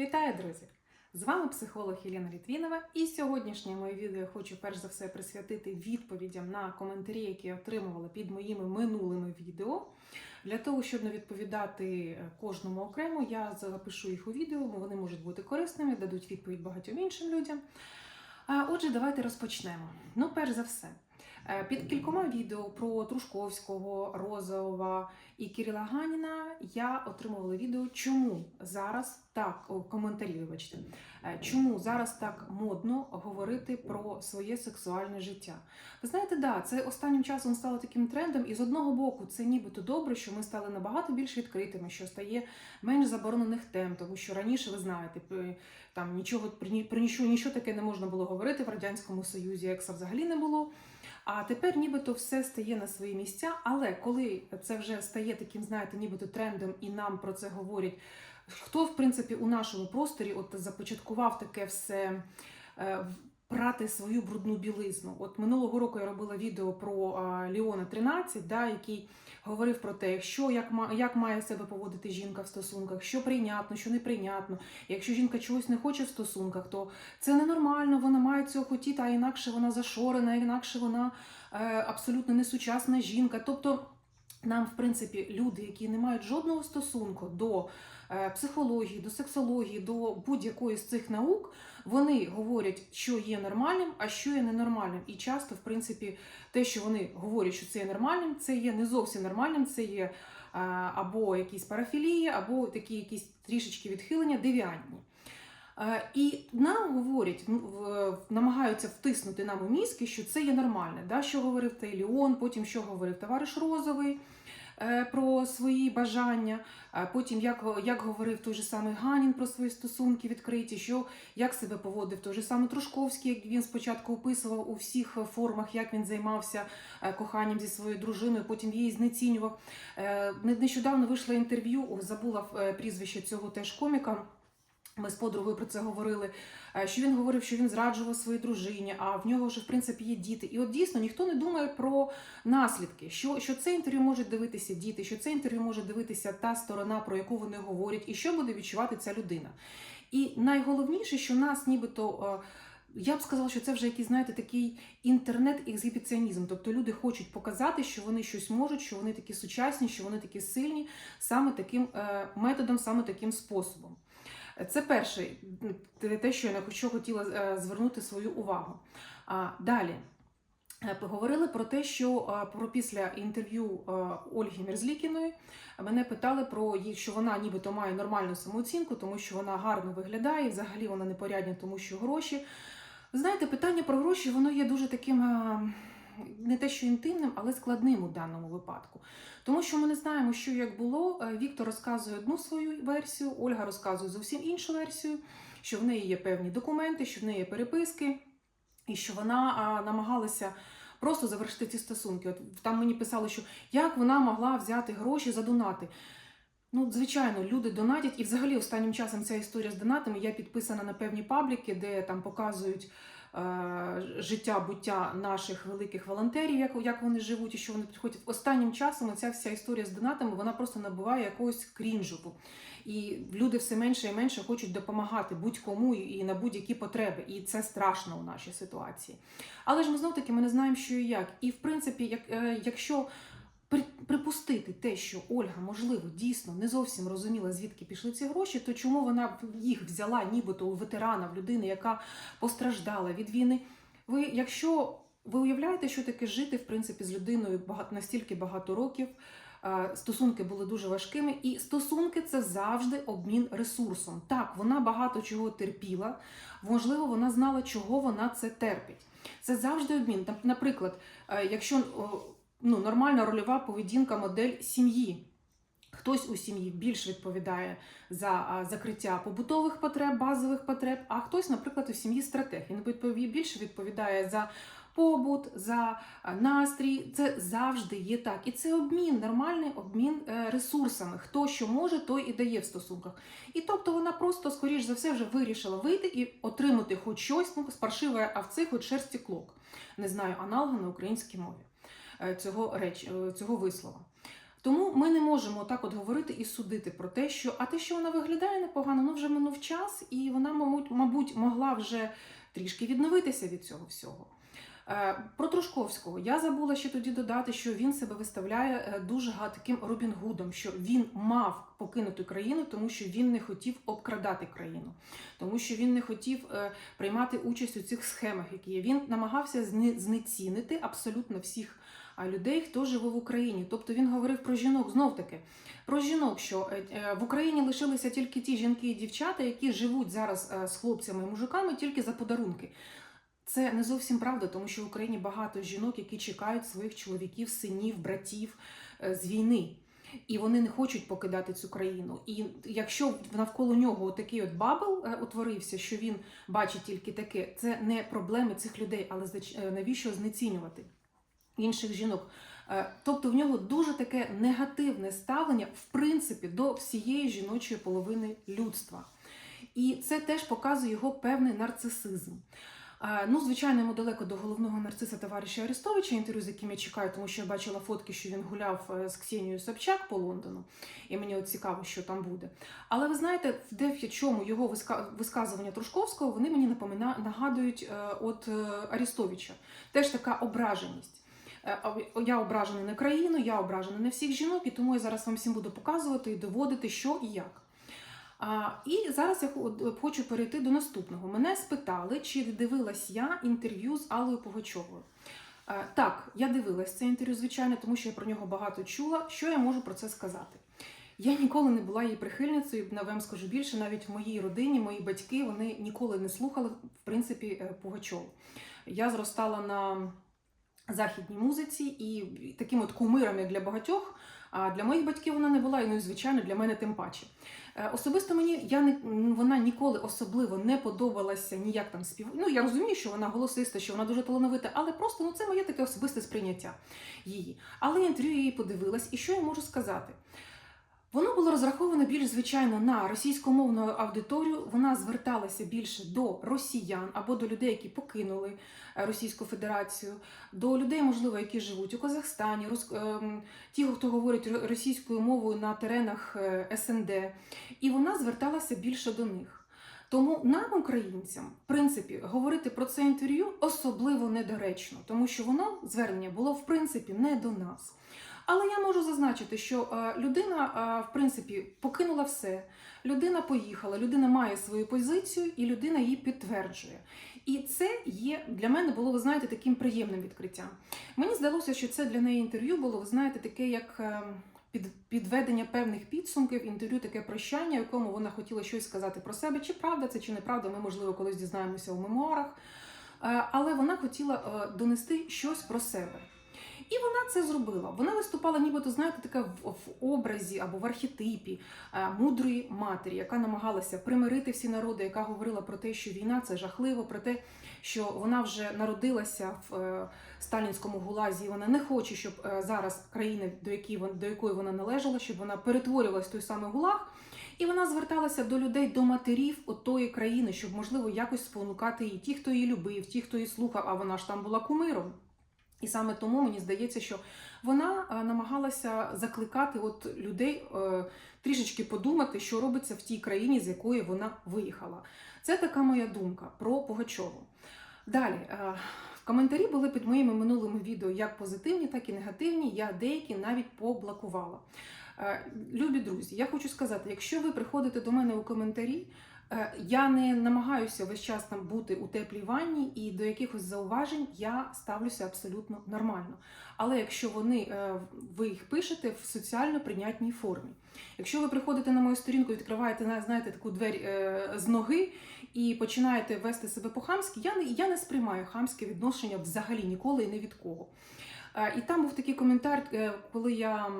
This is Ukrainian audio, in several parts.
Вітаю, друзі! З вами психолог Єлена Літвінова, і сьогоднішнє моє відео я хочу перш за все присвятити відповідям на коментарі, які я отримувала під моїми минулими відео. Для того, щоб не відповідати кожному окремо, я запишу їх у відео, бо вони можуть бути корисними, дадуть відповідь багатьом іншим людям. Отже, давайте розпочнемо. Ну, перш за все, е, під кількома відео про Трушковського, Розова і Кирила Ганіна я отримувала відео, чому зараз так, о, коментарі, вибачте, е, чому зараз так модно говорити про своє сексуальне життя. Ви знаєте, да, це останнім часом стало таким трендом, і з одного боку, це нібито добре, що ми стали набагато більш відкритими, що стає менш заборонених тем, тому що раніше ви знаєте, там нічого про нічого, нічого таке не можна було говорити в радянському союзі, як це взагалі не було. А тепер нібито все стає на свої місця. Але коли це вже стає таким, знаєте, нібито трендом, і нам про це говорять, хто в принципі у нашому просторі от започаткував таке все. Прати свою брудну білизну. От минулого року я робила відео про а, Ліона 13, да, який говорив про те, що як, як має себе поводити жінка в стосунках, що прийнятно, що неприйнятно. Якщо жінка чогось не хоче в стосунках, то це ненормально, вона має цього хотіти, а інакше вона зашорена, інакше вона е, абсолютно несучасна жінка. Тобто нам, в принципі, люди, які не мають жодного стосунку до е, психології, до сексології, до будь-якої з цих наук, вони говорять, що є нормальним, а що є ненормальним. І часто, в принципі, те, що вони говорять, що це є нормальним, це є не зовсім нормальним, це є е, або якісь парафілії, або такі якісь трішечки відхилення, девіантні. Е, І нам говорять, намагаються втиснути нам у мізки, що це є нормальне. Да? Що говорив той Леон, потім що говорив товариш Розовий е, про свої бажання, потім як, як говорив той же самий Ганін про свої стосунки відкриті, що як себе поводив той же самий Трушковський, як він спочатку описував у всіх формах, як він займався е, коханням зі своєю дружиною, потім її знецінював. Не- Нещодавно вийшло інтерв'ю, забула прізвище цього теж коміка. Ми з подругою про це говорили. е, Що він говорив, що він зраджував своїй дружині, а в нього вже в принципі є діти. І от дійсно ніхто не думає про наслідки, що, що це інтерв'ю можуть дивитися діти, що це інтерв'ю може дивитися та сторона, про яку вони говорять, і що буде відчувати ця людина. І найголовніше, що нас нібито. е, Я б сказала, що це вже якийсь, знаєте, такий інтернет-ексгібіціонізм. Тобто люди хочуть показати, що вони щось можуть, що вони такі сучасні, що вони такі сильні, саме таким е, методом, саме таким способом. Це перше, те, що я що хотіла е, звернути свою увагу. Далі е, поговорили про те, що е, про після інтерв'ю Ольги Мерзлікіної мене питали про її, що вона нібито має нормальну самооцінку, тому що вона гарно виглядає, взагалі вона непорядна, тому що гроші. Знаєте, питання про гроші воно є дуже таким. Не те, що інтимним, але складним у даному випадку. Тому що ми не знаємо, що як було. Е, Віктор розказує одну свою версію, Ольга розказує зовсім іншу версію, що в неї є певні документи, що в неї є переписки, і що вона а, намагалася просто завершити ці стосунки. От там мені писали, що як вона могла взяти гроші за донати. Ну, звичайно, люди донатять, і взагалі останнім часом ця історія з донатами. Я підписана на певні пабліки, де там показують життя буття наших великих волонтерів, як, як вони живуть і що вони підходять. Останнім часом ця вся історія з донатами вона просто набуває якогось крінжу. І люди все менше і менше хочуть допомагати будь-кому і на будь-які потреби. І це страшно у нашій ситуації. Але ж ми знов таки ми не знаємо, що і як. І в принципі, як, е, якщо припустити те, що Ольга, можливо, дійсно не зовсім розуміла, звідки пішли ці гроші, то чому вона їх взяла нібито у ветерана, в людини, яка постраждала від війни? Ви, якщо ви уявляєте, що таке жити в принципі з людиною багато настільки багато років, е, стосунки були дуже важкими, і стосунки це завжди обмін ресурсом. Так, вона багато чого терпіла, можливо, вона знала, чого вона це терпить. Це завжди обмін. Наприклад, е, якщо ну, нормальна рольова поведінка модель сім'ї. Хтось у сім'ї більш відповідає за закриття побутових потреб, базових потреб, а хтось, наприклад, у сім'ї стратег. Він більше відповідає за побут, за настрій. Це завжди є так. І це обмін, нормальний обмін е, ресурсами. Хто що може, той і дає в стосунках. І тобто вона просто, скоріш за все, вже вирішила вийти і отримати хоч щось, ну, з паршивої овці, хоч шерсті клок. Не знаю аналогу на українській мові цього реч, е, цього вислова. Тому ми не можемо так от говорити і судити про те, що а те, що вона виглядає непогано, ну вже минув час, і вона, мабуть, мабуть, могла вже трішки відновитися від цього всього. Е, Про Трушковського я забула ще тоді додати, що він себе виставляє е, дуже га- таким Робін Гудом, що він мав покинути країну, тому що він не хотів обкрадати країну, тому що він не хотів е, приймати участь у цих схемах, які є. Він намагався знецінити абсолютно всіх людей, хто живе в Україні. Тобто він говорив про жінок знов таки. Про жінок, що е, е, в Україні лишилися тільки ті жінки і дівчата, які живуть зараз е, з хлопцями і мужиками тільки за подарунки. Це не зовсім правда, тому що в Україні багато жінок, які чекають своїх чоловіків, синів, братів з війни. І вони не хочуть покидати цю країну. І якщо навколо нього такий от бабл утворився, що він бачить тільки таке, це не проблеми цих людей, але навіщо знецінювати інших жінок? Е, Тобто в нього дуже таке негативне ставлення, в принципі, до всієї жіночої половини людства. І це теж показує його певний нарцисизм. Е, Ну, звичайно, йому далеко до головного нарциса товариша Арестовича, інтерв'ю, з яким я чекаю, тому що я бачила фотки, що він гуляв е, з Ксенією Собчак по Лондону, і мені от цікаво, що там буде. Але ви знаєте, в де в чому його виска- висказування Трушковського вони мені напомина нагадують от Арестовича. Теж така ображеність. Е, а Я ображений на країну, я ображений на всіх жінок, і тому я зараз вам всім буду показувати і доводити, що і як. А, і зараз я хочу перейти до наступного. Мене спитали, чи дивилась я інтерв'ю з Аллою Пугачовою. Е, Так, я дивилась це інтерв'ю, звичайно, тому що я про нього багато чула. Що я можу про це сказати? Я ніколи не була її прихильницею, на вам скажу більше, навіть в моїй родині, мої батьки вони ніколи не слухали, в принципі, е, Пугачову. Я зростала на західній музиці і таким от кумиром, як для багатьох, а для моїх батьків вона не була, і ну і звичайно для мене тим паче. Е, Особисто мені я не вона ніколи особливо не подобалася ніяк там спів. Ну я розумію, що вона голосиста, що вона дуже талановита, але просто ну це моє таке особисте сприйняття її. Але я інтерв'ю її подивилась, і що я можу сказати? Воно було розраховано більш звичайно на російськомовну аудиторію. Вона зверталася більше до росіян або до людей, які покинули е, Російську Федерацію, до людей, можливо, які живуть у Казахстані, ем, ті, хто говорить російською мовою на теренах е, СНД. І вона зверталася більше до них. Тому нам, українцям, в принципі, говорити про це інтерв'ю особливо недоречно, тому що воно звернення було в принципі не до нас. Але я можу зазначити, що е, людина, е, в принципі, покинула все. Людина поїхала, людина має свою позицію, і людина її підтверджує. І це є для мене було, ви знаєте, таким приємним відкриттям. Мені здалося, що це для неї інтерв'ю було, ви знаєте, таке як е, під, підведення певних підсумків, інтерв'ю, таке прощання, в якому вона хотіла щось сказати про себе. Чи правда це, чи неправда, ми, можливо, колись дізнаємося у мемуарах. Але вона хотіла донести щось про себе. І вона це зробила. Вона виступала, нібито, знаєте, така в, в образі або в архетипі е, мудрої матері, яка намагалася примирити всі народи, яка говорила про те, що війна це жахливо, про те, що вона вже народилася в е, сталінському гулазі. і Вона не хоче, щоб е, зараз країна, до якої вона до якої вона належала, щоб вона перетворювалась в той самий гулаг. І вона зверталася до людей, до матерів отої країни, щоб можливо якось спонукати її, ті, хто її любив, ті, хто її слухав, а вона ж там була кумиром. І саме тому мені здається, що вона е, намагалася закликати от людей е, трішечки подумати, що робиться в тій країні, з якої вона виїхала. Це така моя думка про Пугачову. Далі. е, коментарі були під моїми минулими відео як позитивні, так і негативні. Я деякі навіть поблокувала. Любі друзі, я хочу сказати, якщо ви приходите до мене у коментарі, я не намагаюся весь час там бути у теплій ванні, і до якихось зауважень я ставлюся абсолютно нормально. Але якщо вони е, ви їх пишете в соціально прийнятній формі, якщо ви приходите на мою сторінку відкриваєте знаєте, таку двері е, з ноги і починаєте вести себе по-хамськи, я не, я не сприймаю хамське відношення взагалі ніколи і не від кого. Е, І там був такий коментар, е, коли я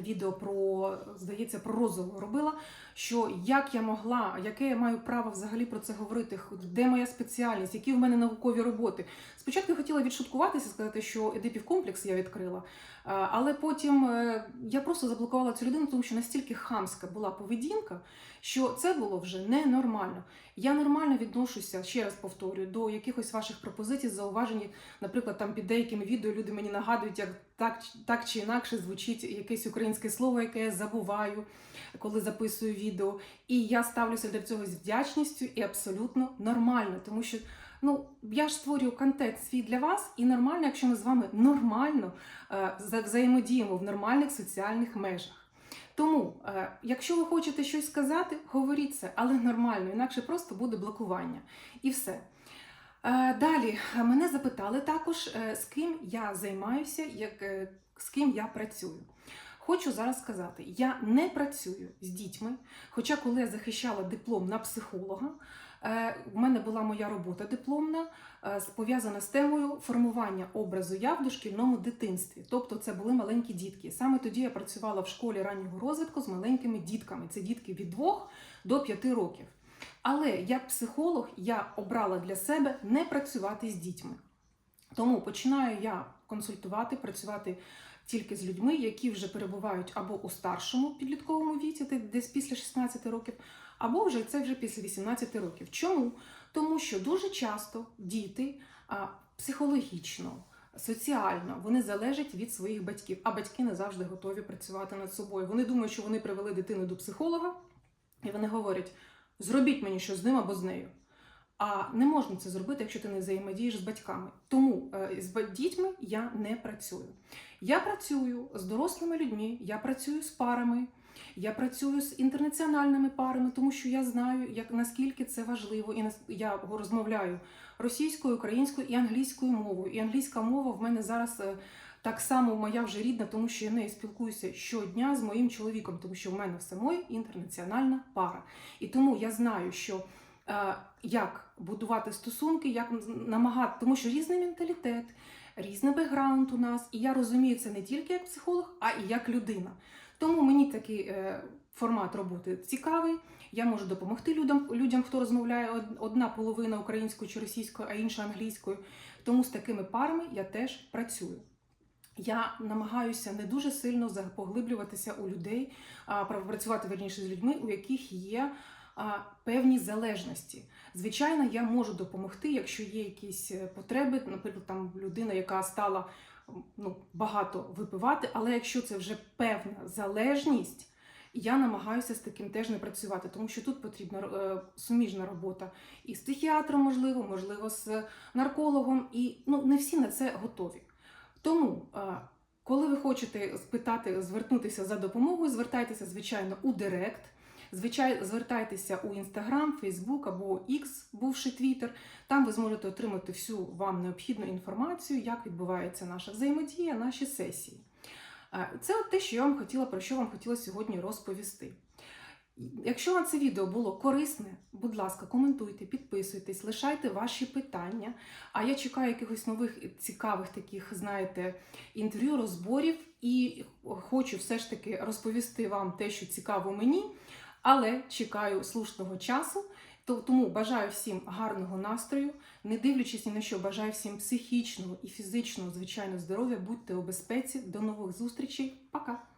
відео про, здається, про розову робила, що як я могла, яке я маю право взагалі про це говорити, де моя спеціальність, які в мене наукові роботи. Спочатку хотіла відшуткуватися, сказати, що едипів комплекс я відкрила, е, але потім е, я просто заблокувала цю людину, тому що настільки хамська була поведінка, що це було вже ненормально. Я нормально відношуся, ще раз повторюю, до якихось ваших пропозицій, зауважень. Наприклад, там під деякими відео люди мені нагадують, як так, так чи інакше звучить якесь українське слово, яке я забуваю, коли записую відео. І я ставлюся до цього з вдячністю і абсолютно нормально, тому що. Ну, я ж створюю контент свій для вас, і нормально, якщо ми з вами нормально е, взаємодіємо в нормальних соціальних межах. Тому, е, якщо ви хочете щось сказати, говоріть це, але нормально, інакше просто буде блокування. І все. Е, Далі е, мене запитали також, е, з ким я займаюся, як, з ким я працюю. Хочу зараз сказати, я не працюю з дітьми, хоча коли я захищала диплом на психолога, в мене була моя робота дипломна, пов'язана з темою формування образу я в дошкільному дитинстві. Тобто це були маленькі дітки. Саме тоді я працювала в школі раннього розвитку з маленькими дітками. Це дітки від 2 до 5 років. Але як психолог я обрала для себе не працювати з дітьми. Тому починаю я консультувати, працювати тільки з людьми, які вже перебувають або у старшому підлітковому віці, де- десь після 16 років, або вже це вже після 18 років. Чому? Тому що дуже часто діти психологічно, соціально вони залежать від своїх батьків, а батьки не завжди готові працювати над собою. Вони думають, що вони привели дитину до психолога, і вони говорять: зробіть мені що з ним або з нею. А не можна це зробити, якщо ти не взаємодієш з батьками. Тому е, з дітьми я не працюю. Я працюю з дорослими людьми, я працюю з парами, я працюю з інтернаціональними парами, тому що я знаю, як наскільки це важливо, і я розмовляю російською, українською і англійською мовою. І англійська мова в мене зараз. Так само моя вже рідна, тому що я нею спілкуюся щодня з моїм чоловіком, тому що в мене в самої інтернаціональна пара. І тому я знаю, що е, як будувати стосунки, як намагати, тому що різний менталітет, різний бекграунд у нас, і я розумію це не тільки як психолог, а і як людина. Тому мені такий е, формат роботи цікавий. Я можу допомогти людям, людям, хто розмовляє одна половина українською чи російською, а інша англійською. Тому з такими парами я теж працюю. Я намагаюся не дуже сильно поглиблюватися у людей, а, працювати верніше з людьми, у яких є певні залежності. Звичайно, я можу допомогти, якщо є якісь е, потреби, наприклад, там людина, яка стала ну, багато випивати, але якщо це вже певна залежність, я намагаюся з таким теж не працювати, тому що тут потрібна е, суміжна робота і з психіатром, можливо, можливо, з наркологом, і ну, не всі на це готові. Тому, е, коли ви хочете спитати, звернутися за допомогою, звертайтеся, звичайно, у Директ. Звичайно, звертайтеся у Instagram, Facebook або X, бувший Twitter. Там ви зможете отримати всю вам необхідну інформацію, як відбувається наша взаємодія, наші сесії. Е, Це те, що я вам хотіла, про що вам хотіла сьогодні розповісти. Якщо вам це відео було корисне, будь ласка, коментуйте, підписуйтесь, лишайте ваші питання. А я чекаю якихось нових цікавих таких, знаєте, інтерв'ю, розборів і хочу все ж таки розповісти вам те, що цікаво мені, але чекаю слушного часу. Тому бажаю всім гарного настрою, не дивлячись ні на що, бажаю всім психічного і фізичного, звичайно, здоров'я. Будьте у безпеці. До нових зустрічей. Пока!